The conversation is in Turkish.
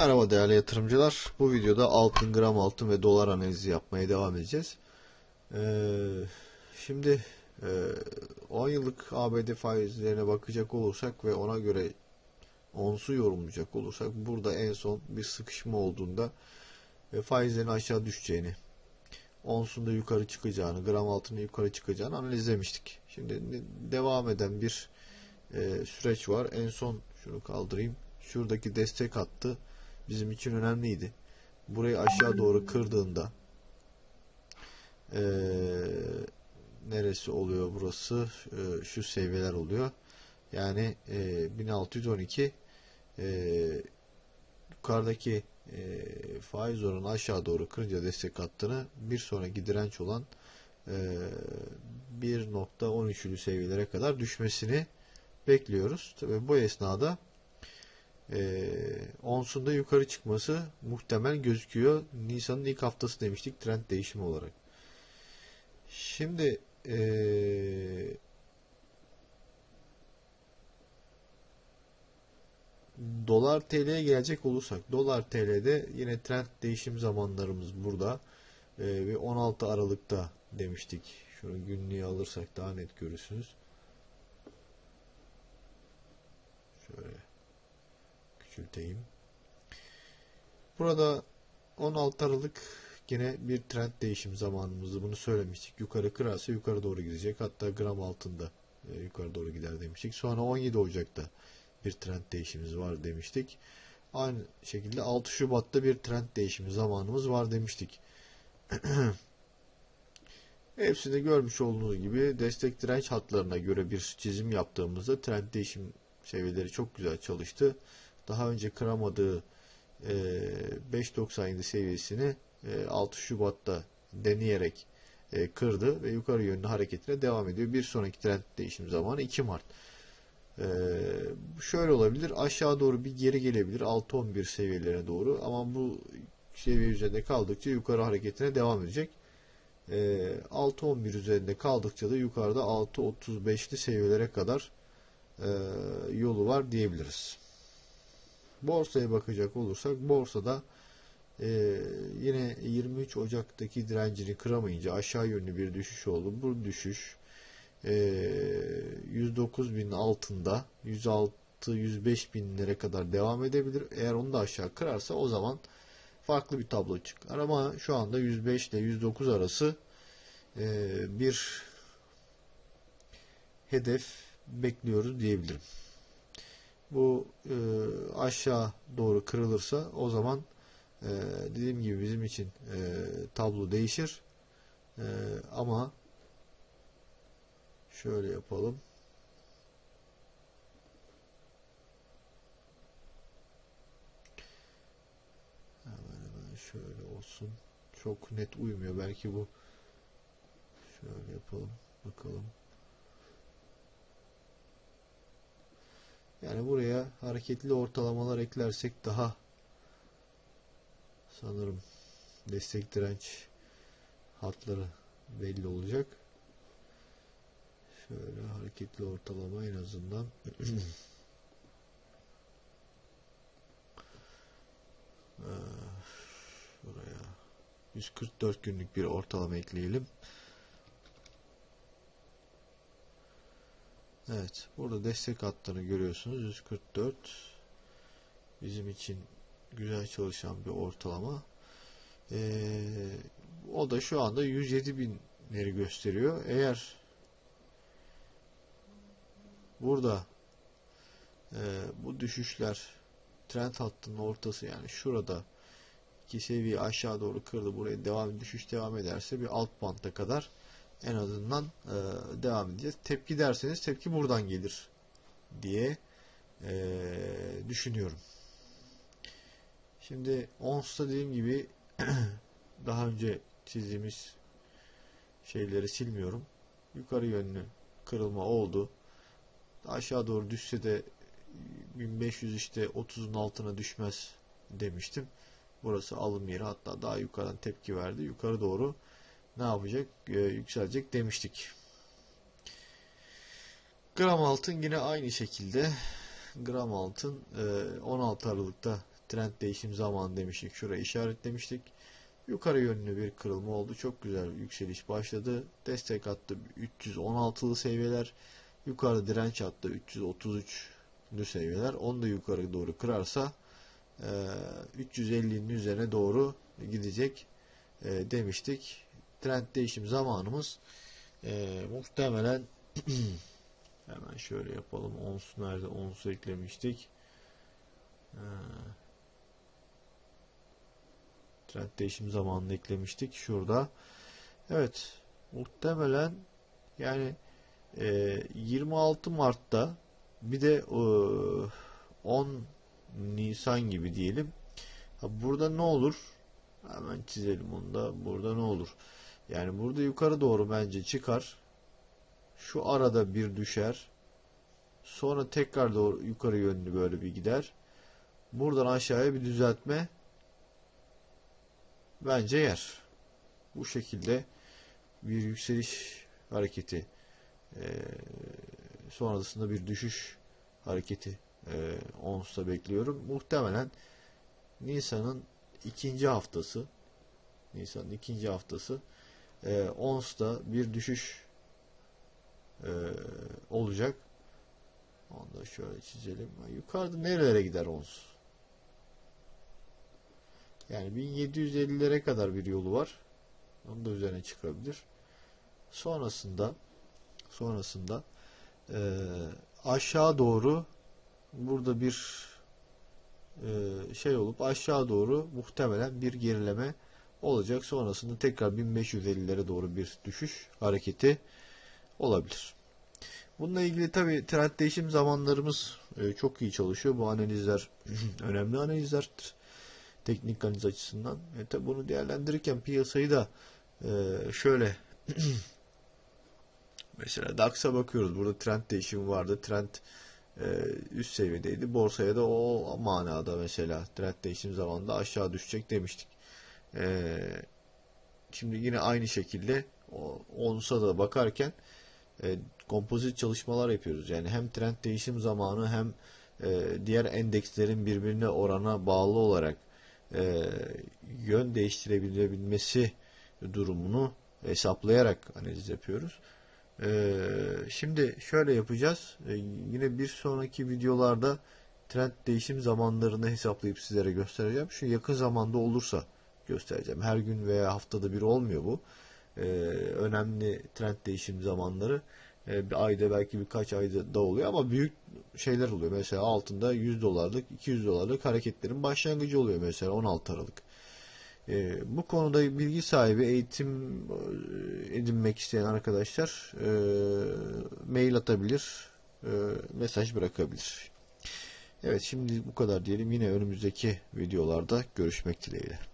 Merhaba değerli yatırımcılar. Bu videoda altın, gram altın ve dolar analizi yapmaya devam edeceğiz. Ee, şimdi e, 10 yıllık ABD faizlerine bakacak olursak ve ona göre onsu yorumlayacak olursak burada en son bir sıkışma olduğunda ve faizlerin aşağı düşeceğini, onsun da yukarı çıkacağını, gram altının yukarı çıkacağını analizlemiştik. Şimdi devam eden bir e, süreç var. En son şunu kaldırayım. Şuradaki destek hattı bizim için önemliydi. Burayı aşağı doğru kırdığında e, neresi oluyor burası? E, şu seviyeler oluyor. Yani e, 1612 e, yukarıdaki e, faiz oranı aşağı doğru kırınca destek hattını bir sonraki direnç olan e, 1.13'lü seviyelere kadar düşmesini bekliyoruz. Tabi bu esnada e, onsun da yukarı çıkması muhtemel gözüküyor. Nisan'ın ilk haftası demiştik trend değişimi olarak. Şimdi e, dolar TL'ye gelecek olursak dolar TL'de yine trend değişim zamanlarımız burada e, ve 16 Aralık'ta demiştik. Şunu günlüğe alırsak daha net görürsünüz. Şöyle küçülteyim. Burada 16 Aralık yine bir trend değişim zamanımızdı. Bunu söylemiştik. Yukarı kırarsa yukarı doğru gidecek. Hatta gram altında e, yukarı doğru gider demiştik. Sonra 17 Ocak'ta bir trend değişimimiz var demiştik. Aynı şekilde 6 Şubat'ta bir trend değişimi zamanımız var demiştik. Hepsini görmüş olduğunuz gibi destek direnç hatlarına göre bir çizim yaptığımızda trend değişim seviyeleri çok güzel çalıştı. Daha önce kıramadığı 5.97 seviyesini 6 Şubat'ta deneyerek kırdı ve yukarı yönlü hareketine devam ediyor. Bir sonraki trend değişim zamanı 2 Mart. Şöyle olabilir. Aşağı doğru bir geri gelebilir. 6.11 seviyelerine doğru. Ama bu seviye üzerinde kaldıkça yukarı hareketine devam edecek. 6.11 üzerinde kaldıkça da yukarıda 6.35'li seviyelere kadar yolu var diyebiliriz. Borsaya bakacak olursak borsada e, yine 23 Ocak'taki direncini kıramayınca aşağı yönlü bir düşüş oldu. Bu düşüş e, 109 bin altında 106 105 binlere kadar devam edebilir. Eğer onu da aşağı kırarsa o zaman farklı bir tablo çıkar. Ama şu anda 105 ile 109 arası e, bir hedef bekliyoruz diyebilirim bu e, aşağı doğru kırılırsa o zaman e, dediğim gibi bizim için e, tablo değişir. E, ama şöyle yapalım. Hemen hemen şöyle olsun. Çok net uymuyor. Belki bu şöyle yapalım. Bakalım. Yani buraya hareketli ortalamalar eklersek daha sanırım destek direnç hatları belli olacak. Şöyle hareketli ortalama en azından şuraya 144 günlük bir ortalama ekleyelim. Evet. Burada destek hattını görüyorsunuz. 144 bizim için güzel çalışan bir ortalama. Ee, o da şu anda 107 binleri gösteriyor. Eğer burada e, bu düşüşler trend hattının ortası yani şurada iki seviye aşağı doğru kırdı. Buraya devam düşüş devam ederse bir alt bantta kadar en azından e, devam edeceğiz. Tepki derseniz tepki buradan gelir diye e, düşünüyorum. Şimdi ONS'ta dediğim gibi daha önce çizdiğimiz şeyleri silmiyorum. Yukarı yönlü kırılma oldu. Aşağı doğru düşse de 1500 işte 30'un altına düşmez demiştim. Burası alım yeri hatta daha yukarıdan tepki verdi. Yukarı doğru ne yapacak? Ee, yükselecek demiştik. Gram altın yine aynı şekilde gram altın 16 e, Aralık'ta trend değişim zamanı demiştik. Şuraya işaretlemiştik. Yukarı yönlü bir kırılma oldu. Çok güzel yükseliş başladı. Destek attı 316'lı seviyeler. Yukarıda direnç attı 333'lü seviyeler. Onu da yukarı doğru kırarsa 350'nin üzerine doğru gidecek e, demiştik. Trend değişim zamanımız e, muhtemelen hemen şöyle yapalım. Ons nerede? Ons eklemiştik. E, trend değişim zamanını eklemiştik. Şurada. Evet. Muhtemelen yani e, 26 Mart'ta bir de e, 10 Nisan gibi diyelim. Ha, burada ne olur? Hemen çizelim onu da. Burada ne olur? Yani burada yukarı doğru bence çıkar. Şu arada bir düşer. Sonra tekrar doğru yukarı yönlü böyle bir gider. Buradan aşağıya bir düzeltme bence yer. Bu şekilde bir yükseliş hareketi e, sonrasında bir düşüş hareketi e, ONS'ta bekliyorum. Muhtemelen Nisan'ın ikinci haftası Nisan'ın ikinci haftası e, ONS'ta bir düşüş e, olacak. Onu da şöyle çizelim. Yukarıda nerelere gider ONS? Yani 1750'lere kadar bir yolu var. Onun da üzerine çıkabilir. Sonrasında sonrasında e, aşağı doğru burada bir e, şey olup aşağı doğru muhtemelen bir gerileme olacak. Sonrasında tekrar 1550'lere doğru bir düşüş hareketi olabilir. Bununla ilgili tabi trend değişim zamanlarımız e, çok iyi çalışıyor. Bu analizler önemli analizlerdir. Teknik analiz açısından. E, tabi bunu değerlendirirken piyasayı da e, şöyle mesela DAX'a bakıyoruz. Burada trend değişimi vardı. Trend e, üst seviyedeydi. Borsaya da o manada mesela trend değişim zamanında aşağı düşecek demiştik. E, şimdi yine aynı şekilde onsa da bakarken e, kompozit çalışmalar yapıyoruz. Yani hem trend değişim zamanı hem diğer endekslerin birbirine orana bağlı olarak yön değiştirebilmesi durumunu hesaplayarak analiz yapıyoruz. Ee, şimdi şöyle yapacağız. Ee, yine bir sonraki videolarda trend değişim zamanlarını hesaplayıp sizlere göstereceğim. Şu yakın zamanda olursa göstereceğim. Her gün veya haftada bir olmuyor bu. Ee, önemli trend değişim zamanları ee, bir ayda belki birkaç ayda da oluyor ama büyük şeyler oluyor. Mesela altında 100 dolarlık 200 dolarlık hareketlerin başlangıcı oluyor mesela 16 Aralık. E, bu konuda bilgi sahibi eğitim e, edinmek isteyen arkadaşlar e, mail atabilir, e, mesaj bırakabilir. Evet şimdi bu kadar diyelim. Yine önümüzdeki videolarda görüşmek dileğiyle.